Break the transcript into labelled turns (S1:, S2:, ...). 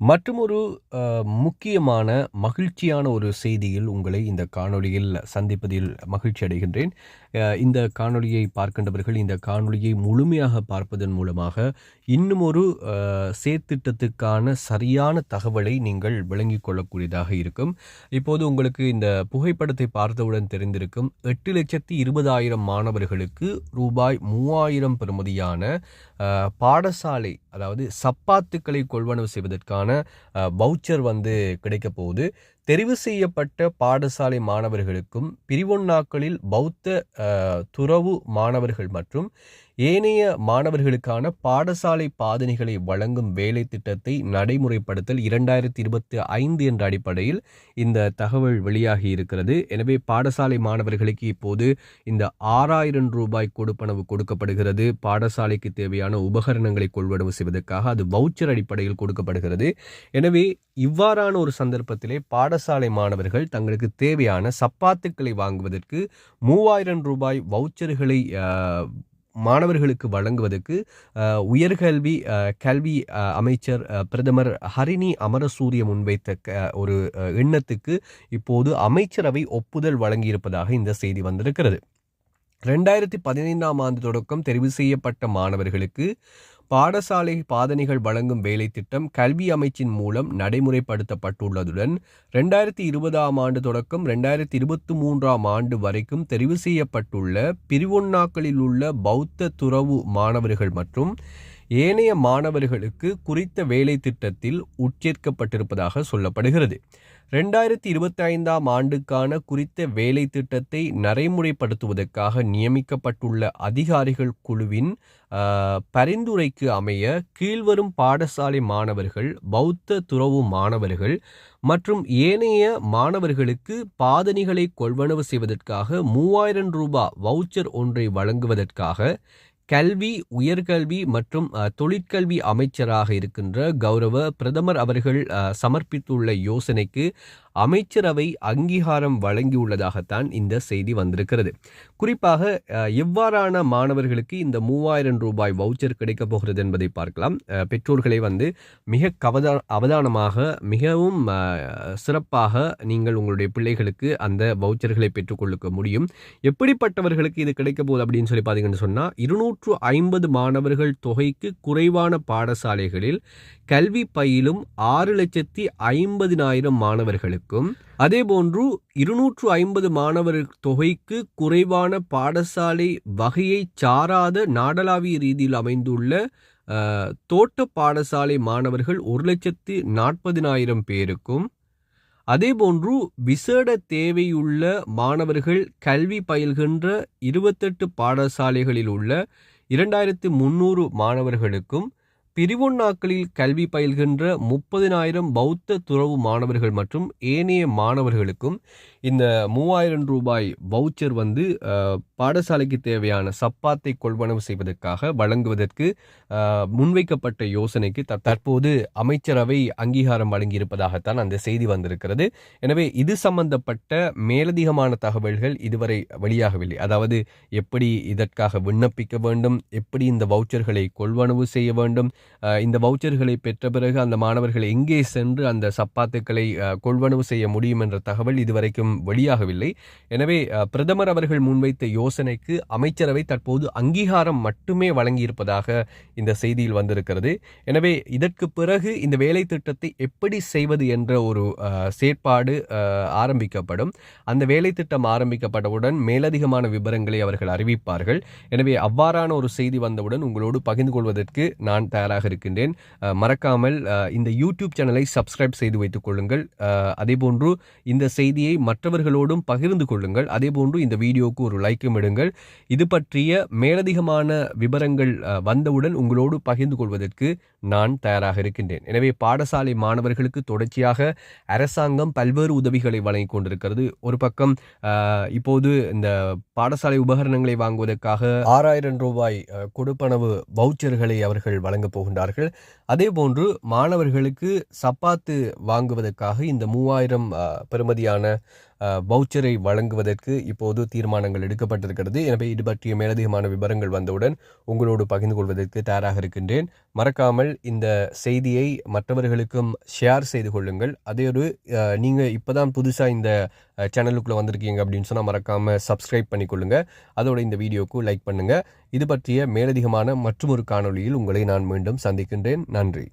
S1: மற்றுமொரு முக்கியமான மகிழ்ச்சியான ஒரு செய்தியில் உங்களை இந்த காணொளியில் சந்திப்பதில் மகிழ்ச்சி அடைகின்றேன். இந்த காணொளியை பார்க்கின்றவர்கள் இந்த காணொளியை முழுமையாக பார்ப்பதன் மூலமாக இன்னும் ஒரு சேர்த்திட்டத்துக்கான சரியான தகவலை நீங்கள் விளங்கிக் கொள்ளக்கூடியதாக இருக்கும். இப்போது உங்களுக்கு இந்த புகைப்படத்தை பார்த்தவுடன் தெரிந்திருக்கும் எட்டு லட்சத்தி இருபதாயிரம் மாணவர்களுக்கு ரூபாய் மூவாயிரம் பெறுமதியான பாடசாலை அதாவது சப்பாத்துக்களை கொள்வனவு செய்வதற்கான வவுச்சர் வந்து கிடைக்க போகுது. தெரிவு செய்யப்பட்ட பாடசாலை மாணவர்களுக்கும் பிரிவொன்னாக்களில் பௌத்த துறவு மாணவர்கள் மற்றும் ஏனைய மாணவர்களுக்கான பாடசாலை பாதணிகளை வழங்கும் வேலை திட்டத்தை நடைமுறைப்படுத்தல் இரண்டாயிரத்தி இருபத்தி ஐந்து என்ற அடிப்படையில் இந்த தகவல் வெளியாகி இருக்கிறது. எனவே பாடசாலை மாணவர்களுக்கு இப்போது இந்த ஆறாயிரம் ரூபாய் கொடுப்பனவு கொடுக்கப்படுகிறது. பாடசாலைக்கு தேவையான உபகரணங்களை கொள்வனவு செய்வதற்காக அது வவுச்சர் அடிப்படையில் கொடுக்கப்படுகிறது. எனவே இவ்வாறான ஒரு சந்தர்ப்பத்திலே பாட பாடசாலை மாணவர்கள் தங்களுக்கு தேவையான சப்பாத்துக்களை வாங்குவதற்கு மூவாயிரம் ரூபாய் வவுச்சர்களை மாணவர்களுக்கு வழங்குவதற்கு உயர்கல்வி கல்வி அமைச்சர் பிரதமர் ஹரிணி அமரசூரிய முன்வைத்த ஒரு எண்ணத்துக்கு இப்போது அமைச்சரவை ஒப்புதல் வழங்கியிருப்பதாக இந்த செய்தி வந்திருக்கிறது. ரெண்டாயிரத்தி பதினைந்தாம் ஆண்டு தொடக்கம் தெரிவு செய்யப்பட்ட மாணவர்களுக்கு பாடசாலை பாதணிகள் வழங்கும் வேலை திட்டம் கல்வி அமைச்சின் மூலம் நடைமுறைப்படுத்தப்பட்டுள்ளதுடன் ரெண்டாயிரத்தி இருபதாம் ஆண்டு தொடக்கம் ரெண்டாயிரத்தி இருபத்தி மூன்றாம் ஆண்டு வரைக்கும் தெரிவு செய்யப்பட்டுள்ள பிரிவொன்னாக்களில் உள்ள பௌத்த துறவு மாணவர்கள் மற்றும் ஏனைய மாணவர்களுக்கு குறித்த வேலை திட்டத்தில் உட்சேர்க்கப்பட்டிருப்பதாக சொல்லப்படுகிறது. ரெண்டாயிரத்தி இருபத்தி ஐந்தாம் ஆண்டுக்கான குறித்த வேலை திட்டத்தை நடைமுறைப்படுத்துவதற்காக நியமிக்கப்பட்டுள்ள அதிகாரிகள் குழுவின் பரிந்துரைக்கு அமைய கீழ்வரும் பாடசாலை மாணவர்கள் பௌத்த துறவு மாணவர்கள் மற்றும் ஏனைய மாணவர்களுக்கு பாதணிகளை கொள்வனவு செய்வதற்காக மூவாயிரம் ரூபாய் வவுச்சர் ஒன்றை வழங்குவதற்காக கல்வி உயர்கல்வி மற்றும் தொழிற்கல்வி அமைச்சராக இருக்கின்ற கௌரவ பிரதமர் அவர்கள் சமர்ப்பித்துள்ள யோசனைக்கு அமைச்சரவை அங்கீகாரம் வழங்கியுள்ளதாகத்தான் இந்த செய்தி வந்திருக்கிறது. குறிப்பாக எவ்வாறான மாணவர்களுக்கு இந்த மூவாயிரம் ரூபாய் வவுச்சர் கிடைக்கப் போகிறது என்பதை பார்க்கலாம். பெற்றோர்களை வந்து மிக கவதா அவதானமாக மிகவும் சிறப்பாக நீங்கள் உங்களுடைய பிள்ளைகளுக்கு அந்த வவுச்சர்களை பெற்றுக்கொள்ள முடியும். எப்படிப்பட்டவர்களுக்கு இது கிடைக்க போகுது அப்படின்னு சொல்லி பார்த்தீங்கன்னு சொன்னால் இருநூற்று ஐம்பது மாணவர்கள் தொகைக்கு குறைவான பாடசாலைகளில் கல்வி பயிலும் ஆறு லட்சத்தி ஐம்பதினாயிரம் மாணவர்களுக்கு இருக்கும். அதேபோன்று இருநூற்று ஐம்பது மாணவர் தொகைக்கு குறைவான பாடசாலை வகையை சாராத நாடளாவிய ரீதியில் அமைந்துள்ள தோட்ட பாடசாலை மாணவர்கள் ஒரு லட்சத்து நாற்பதினாயிரம் பேருக்கும். அதேபோன்று விசேட தேவையுள்ள மாணவர்கள் கல்வி பயில்கின்ற இருபத்தெட்டு பாடசாலைகளில் உள்ள இரண்டாயிரத்து முன்னூறு மாணவர்களுக்கும் பிரிவுண்ணாக்களில் கல்வி பயில்கின்ற முப்பதினாயிரம் பௌத்த துறவு மாணவர்கள் மற்றும் ஏனைய மாணவர்களுக்கும் இந்த மூவாயிரம் ரூபாய் வவுச்சர் வந்து பாடசாலைக்கு தேவையான சப்பாத்தை கொள்வனவு செய்வதற்காக வழங்குவதற்கு முன்வைக்கப்பட்ட யோசனைக்கு த- தற்போது அமைச்சரவை அங்கீகாரம் வழங்கியிருப்பதாகத்தான் அந்த செய்தி வந்திருக்கிறது. எனவே இது சம்பந்தப்பட்ட மேலதிகமான தகவல்கள் இதுவரை வெளியாகவில்லை. அதாவது எப்படி இதற்காக விண்ணப்பிக்க வேண்டும் எப்படி இந்த வவுச்சர்களை கொள்வனவு செய்ய வேண்டும் இந்த வவுச்சர்களை பெற்ற பிறகு அந்த மாணவர்கள் எங்கே சென்று அந்த சப்பாத்துக்களை கொள்வனவு செய்ய முடியும் என்ற தகவல் இதுவரைக்கும் வெளியாகவில்லை எனவே பிரதமர் அவர்கள் முன்வைத்த யோசனைக்கு அமைச்சரவை தற்போது அங்கீகாரம் மட்டுமே வழங்கியிருப்பதாக இந்த செய்தியில் வந்திருக்கிறது. எனவே இதற்கு பிறகு இந்த வேலை திட்டத்தை எப்படி செய்வது என்ற ஒரு செயற்பாடு ஆரம்பிக்கப்படும். அந்த வேலை திட்டம் ஆரம்பிக்கப்பட்டவுடன் மேலதிகமான விவரங்களை அவர்கள் அறிவிப்பார்கள். எனவே அவ்வாறான ஒரு செய்தி வந்தவுடன் உங்களோடு பகிர்ந்து கொள்வதற்கு நான் தயாராக இருக்கின்றேன். மறக்காமல் இந்த யூடியூப் சேனலை சப்ஸ்கிரைப் செய்து வைத்துக் கொள்ளுங்கள். அதேபோன்று இந்த செய்தியை மற்றவர்களோடும் பகிர்ந்து கொள்ளுங்கள். அதேபோன்று இந்த வீடியோவுக்கு ஒரு லைக்கும் இடுங்கள். இது பற்றிய மேலதிகமான விவரங்கள் வந்தவுடன் உங்களோடு பகிர்ந்து கொள்வதற்கு நான் தயாராக இருக்கின்றேன். எனவே பாடசாலை மாணவர்களுக்கு தொடர்ச்சியாக அரசாங்கம் பல்வேறு உதவிகளை வழங்கி கொண்டிருக்கிறது. ஒரு பக்கம் இப்போது இந்த பாடசாலை உபகரணங்களை வாங்குவதற்காக ஆறாயிரம் ரூபாய் கொடுப்பனவு வவுச்சர்களை அவர்கள் வழங்கப் போகின்றார்கள். அதேபோன்று மாணவர்களுக்கு சப்பாத்து வாங்குவதற்காக இந்த மூவாயிரம் பெறுமதியான வவுச்சரை வழங்குவதற்கு இப்போது தீர்மானங்கள் எடுக்கப்பட்டிருக்கிறது. எனவே இது பற்றிய மேலதிகமான விவரங்கள் வந்தவுடன் உங்களோடு பகிர்ந்து கொள்வதற்கு தயாராக இருக்கின்றேன். மறக்காமல் இந்த செய்தியை மற்றவர்களுக்கும் ஷேர் செய்து கொள்ளுங்கள். அதே ஒரு நீங்கள் இப்போ தான் புதுசாக இந்த சேனலுக்குள்ளே வந்திருக்கீங்க அப்படின்னு சொன்னால் மறக்காமல் சப்ஸ்கிரைப் பண்ணிக்கொள்ளுங்க. அதோட இந்த வீடியோக்கு லைக் பண்ணுங்கள் இது பற்றிய மேலதிகமான மற்றொரு காணொளியில் உங்களை நான் மீண்டும் சந்திக்கின்றேன். நன்றி.